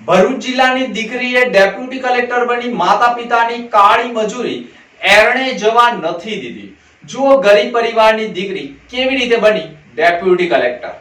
ભરૂચ જિલ્લાની દીકરીએ deputy collector બની માતા પિતાની કાળી મજૂરી એરણે જવા નથી દીધી. જુઓ ગરીબ પરિવારની દીકરી કેવી રીતે બની ડેપ્યુટી કલેક્ટર.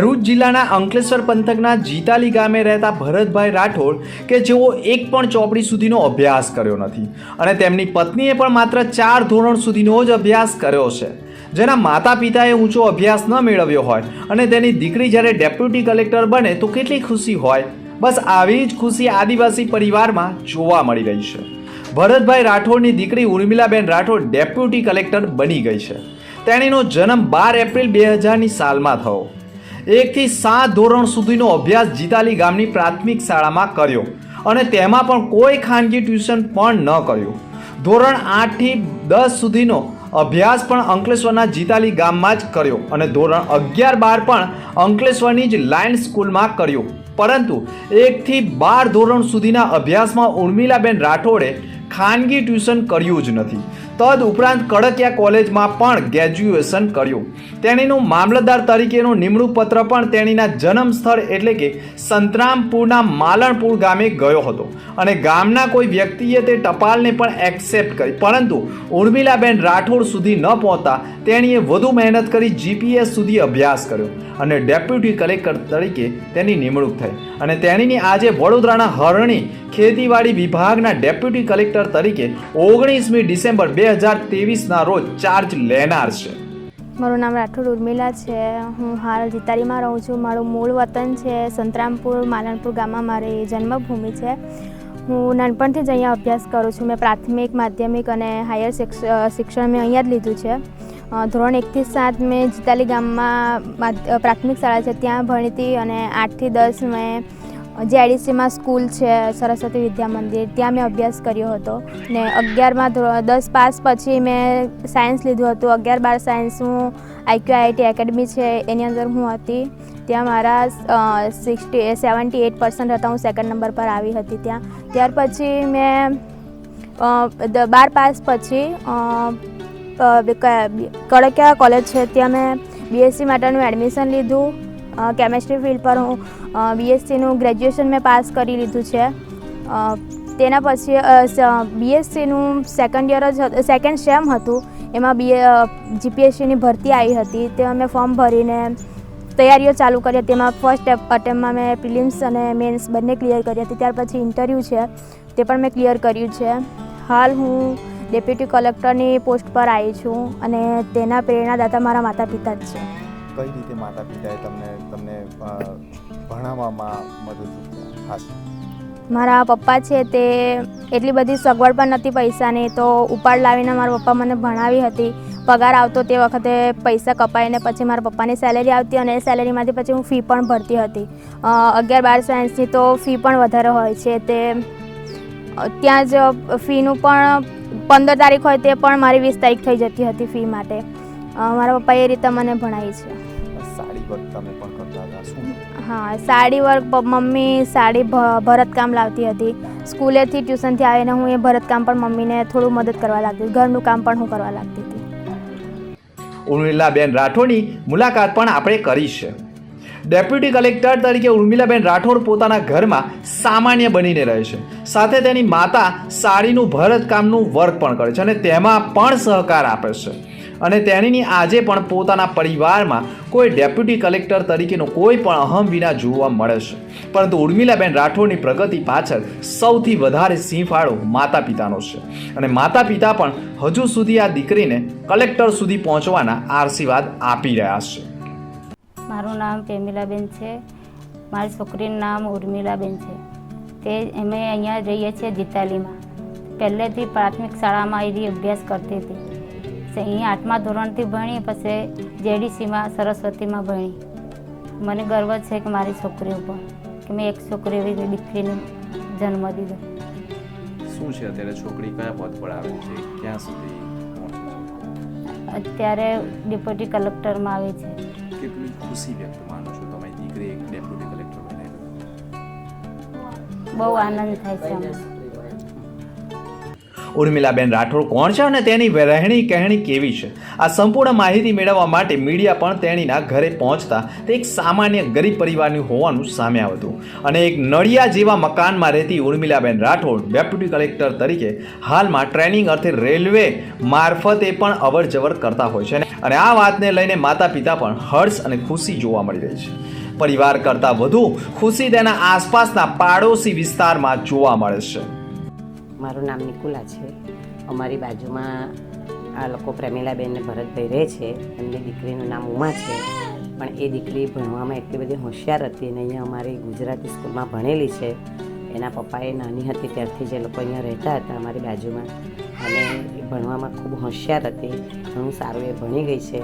ભરૂચ જિલ્લાના અંકલેશ્વર પંથકના જીતાલી ગામે રહેતા ભરતભાઈ રાઠોડ કે જેઓ એક પણ ચોપડી સુધીનો અભ્યાસ કર્યો નથી અને તેમની પત્નીએ પણ માત્ર ચાર ધોરણ સુધીનો જ અભ્યાસ કર્યો છે. જેના માતા પિતાએ ઊંચો અભ્યાસ ન મેળવ્યો હોય અને તેની દીકરી જ્યારે ડેપ્યુટી કલેક્ટર બને તો કેટલી ખુશી હોય. બસ આવી જ ખુશી આદિવાસી પરિવારમાં જોવા મળી રહી છે. ભરતભાઈ રાઠોડની દીકરી ઉર્મિલાબેન રાઠોડ ડેપ્યુટી કલેક્ટર બની ગઈ છે. તેણીનો જન્મ બાર એપ્રિલ બે હજારની સાલમાં થયો. એકથી સાત ધોરણ સુધીનો અભ્યાસ જીતાલી ગામની પ્રાથમિક શાળામાં કર્યો અને તેમાં પણ કોઈ ખાનગી ટ્યુશન પણ ન કર્યું. ધોરણ આઠથી દસ સુધીનો અભ્યાસ પણ અંકલેશ્વરના જીતાલી ગામમાં જ કર્યો અને ધોરણ અગિયાર બાર પણ અંકલેશ્વરની જ લાયન સ્કૂલમાં કર્યો. પરંતુ એકથી બાર ધોરણ સુધીના અભ્યાસમાં ઉર્મિલાબેન રાઠોડે ખાનગી ટ્યુશન કર્યું જ નથી. તદ ઉપરાંત કડકિયા કોલેજમાં પણ ગ્રેજ્યુએશન કર્યું. તેણીનું મામલતદાર તરીકેનું નિમણૂક પત્ર પણ તેણીના જન્મ સ્થળ એટલે કે સંતરામપુરના માલણપુર ગામે ગયો હતો. અને ગામના કોઈ વ્યક્તિએ તે ટપાલને પણ એક્સેપ્ટ કરી. પરંતુ ઉર્મિલાબેન રાઠોડ સુધી ન પહોંચતા તેણીએ વધુ મહેનત કરી જીપીએસ સુધી અભ્યાસ કર્યો અને ડેપ્યુટી કલેક્ટર તરીકે તેની નિમણૂક થઈ. અને તેણીની આજે વડોદરાના હરણી ખેતીવાડી વિભાગના ડેપ્યુટી કલેક્ટર તરીકે ઓગણીસમી ડિસેમ્બર બે હજાર તેવીસના રોજ ચાર્જ લેનાર છે. મારું નામ રાઠોડ ઉર્મિલા છે. હું હાલ જીતારીમાં રહું છું. મારું મૂળ વતન છે સંતરામપુર, માલણપુર ગામમાં મારી જન્મભૂમિ છે. હું નાનપણથી જ અહીંયા અભ્યાસ કરું છું. મેં પ્રાથમિક, માધ્યમિક અને હાયર શિક્ષણ મેં અહીંયા જ લીધું છે. ધોરણ એકથી સાત મેં જીતાલી ગામમાં પ્રાથમિક શાળા છે. ત્યાં ભણી હતી અને આઠથી દસ મેં જેઆઈડીસીમાં સ્કૂલ છે, સરસ્વતી વિદ્યા મંદિર, ત્યાં મેં અભ્યાસ કર્યો હતો. ને અગિયારમાં દસ પાસ પછી મેં સાયન્સ લીધું હતું. અગિયાર બાર સાયન્સ હું આઈક્યુ આઈઆઈટી એકેડમી છે, એની અંદર હું હતી. ત્યાં મારા સિક્સટી સેવન્ટી એટ પર્સન્ટ હતા. હું સેકન્ડ નંબર પર આવી હતી ત્યાં. ત્યાર પછી મેં બાર પાસ પછી કડકિયા કોલેજ છે. ત્યાં મેં બીએસસી માટેનું એડમિશન લીધું. કેમેસ્ટ્રી ફિલ્ડ પર હું બીએસસીનું ગ્રેજ્યુએશન મેં પાસ કરી લીધું છે. તેના પછી બીએસસીનું સેકન્ડ યર જ સેકન્ડ સેમ હતું. એમાં બી જીપીએસસીની ભરતી આવી હતી. તે મેં ફોર્મ ભરીને તૈયારીઓ ચાલુ કરી હતી. તેમાં ફર્સ્ટ અટેમ્પમાં મેં પ્રિલિમ્સ અને મેન્સ બંને ક્લિયર કરી હતી. ત્યાર પછી ઇન્ટરવ્યૂ છે. તે પણ મેં ક્લિયર કર્યું છે. હાલ હું ડેપ્યુટી કલેક્ટરની પોસ્ટ પર આવી છું અને તેના પ્રેરણાદાતા મારા માતા પિતા જ છે. કઈ રીતે માતા પિતાએ તમને તમને ભણાવવામાં મદદ મારા પપ્પા છે તે એટલી બધી સગવડ પણ નથી પૈસાની, તો ઉપાડ લાવીને મારા પપ્પા મને ભણાવી હતી. પગાર આવતો તે વખતે પૈસા કપાઈને પછી મારા પપ્પાની સેલેરી આવતી અને એ સેલેરીમાંથી પછી હું ફી પણ ભરતી હતી. અગિયાર, બાર સાયન્સની તો ફી પણ વધારે હોય છે તે. ત્યાં જ ફીનું પણ પંદર તારીખ હોય તે પણ મારી વીસ તારીખ થઈ જતી હતી ફી માટે. મારા પપ્પાએ એ રીતે મને ભણાવી છે. વર્ક તમે પણ કરતા હતા. શું હા સાડી વર્ક મમ્મી સાડી ભરતકામ લાવતી હતી. સ્કૂલેથી ટ્યુશનથી આવીને હું એ ભરતકામ પણ મમ્મીને થોડું મદદ કરવા લાગતી ઘરનું કામ પણ હું કરવા લાગતી હતી. ઉર્મિલાબેન રાઠોડની મુલાકાત પણ આપણે કરી છે. ડેપ્યુટી કલેક્ટર તરીકે ઉર્મિલાબેન રાઠોડ પોતાના ઘરમાં સામાન્ય બનીને રહે છે. સાથે તેની માતા સાડીનું ભરતકામનું વર્ક પણ કરે છે અને તેમાં પણ સહકાર આપે છે. અને તેણીની આજે પણ પોતાના પરિવારમાં કોઈ ડેપ્યુટી કલેક્ટર તરીકેનો કોઈ પણ અહમ વિના જોવા મળે છે. પરંતુ ઉર્મિલાબેન રાઠોડની પ્રગતિ પાછળ સૌથી વધારે સિંહફાળો માતા પિતાનો છે. અને માતા પિતા પણ હજુ સુધી આ દીકરીને કલેક્ટર સુધી પહોંચવાના આશીર્વાદ આપી રહ્યા છે. મારું નામ પ્રેમિલાબેન છે. મારી છોકરીનું નામ ઉર્મિલાબેન છે. તે અમે અહીંયા રહીએ છીએ જીતાલીમાં પહેલેથી પ્રાથમિક શાળામાં એવી અભ્યાસ કરતી હતી. અહીંયા આઠમા ધોરણથી ભણી પછી જેડીસીમાં સરસ્વતીમાં ભણી. મને ગર્વ છે કે મારી છોકરી ઉપર કે મેં એક છોકરી એવી દીકરીને જન્મ દીધો. શું છે અત્યારે છોકરી કયા પદ પર આવે છે? ક્યાં સુધી અત્યારે ડેપ્યુટી કલેક્ટરમાં આવે છે. કેટલી ખુશી વ્યક્ત માનો છો તમારી દીકરી એક ડેપ્યુટી કલેક્ટર બને બહુ આનંદ થાય છે અમને. ઉર્મિલાબેન રાઠોડ કોણ છે અને તેની રહેણી કહેણી કેવી છે? આ સંપૂર્ણ માહિતી મેળવવા માટે મીડિયા પણ તેણીના ઘરે પહોંચતા તે એક સામાન્ય ગરીબ પરિવારની હોવાનું સામે આવ્યું હતું અને એક નળિયા જેવા મકાનમાં રહેતી ઉર્મિલાબેન રાઠોડ ડેપ્યુટી કલેક્ટર તરીકે હાલમાં ટ્રેનિંગ અર્થે રેલવે મારફતે પણ અવર જવર કરતા હોય છે. અને આ વાતને લઈને માતા પિતા પણ હર્ષ અને ખુશી જોવા મળી રહી છે. પરિવાર કરતાં વધુ ખુશી તેના આસપાસના પાડોશી વિસ્તારમાં જોવા મળે છે. મારું નામ નિકુલા છે. અમારી બાજુમાં આ લોકો પ્રેમિલાબેન ને ભરતભાઈ રહે છે. એમની દીકરીનું નામ ઉમા છે. પણ એ દીકરી ભણવામાં એટલી બધી હોશિયાર હતી અને અહીંયા અમારી ગુજરાતી સ્કૂલમાં ભણેલી છે. એના પપ્પાએ નાની હતી ત્યારથી જે લોકો અહીંયા રહેતા હતા અમારી બાજુમાં. અને એ ભણવામાં ખૂબ હોશિયાર હતી. ઘણું સારું એ ભણી ગઈ છે.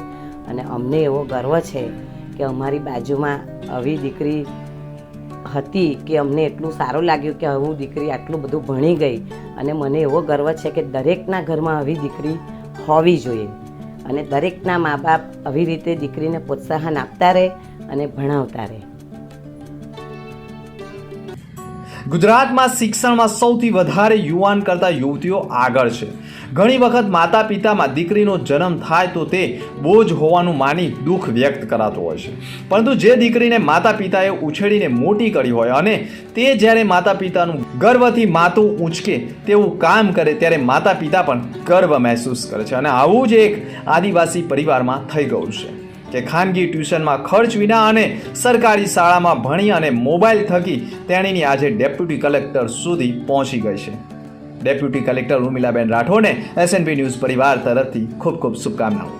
અને અમને એવો ગર્વ છે કે અમારી બાજુમાં આવી દીકરી હતી કે અમને એટલું સારું લાગ્યું કે હું દીકરી આટલું બધું ભણી ગઈ. અને મને એવો ગર્વ છે કે દરેકના ઘરમાં આવી દીકરી હોવી જોઈએ અને દરેકના મા બાપ આવી રીતે દીકરીને પ્રોત્સાહન આપતા રહે અને ભણાવતા રહે. ગુજરાતમાં શિક્ષણમાં સૌથી વધારે યુવાન કરતા યુવતીઓ આગળ છે. ઘણી વખત માતા પિતામાં દીકરીનો જન્મ થાય તો તે બોજ હોવાનું માની દુઃખ વ્યક્ત કરાતું હોય છે. પરંતુ જે દીકરીને માતા પિતાએ ઉછેરીને મોટી કરી હોય અને તે જ્યારે માતા પિતાનું ગર્વથી માતું ઊંચકે તેવું કામ કરે ત્યારે માતા પિતા પણ ગર્વ મહેસૂસ કરે છે અને આવું જ એક આદિવાસી પરિવારમાં થઈ ગયું છે કે ખાનગી ટ્યુશનમાં ખર્ચ વિના અને સરકારી શાળામાં ભણી અને મોબાઈલ થકી તેણીની આજે ડેપ્યુટી કલેક્ટર સુધી પહોંચી ગઈ છે. ડેપ્યુટી કલેક્ટર ઉર્મિલાબેન રાઠોડને એસએનપી ન્યૂઝ પરિવાર તરફથી ખૂબ ખૂબ શુભકામનાઓ.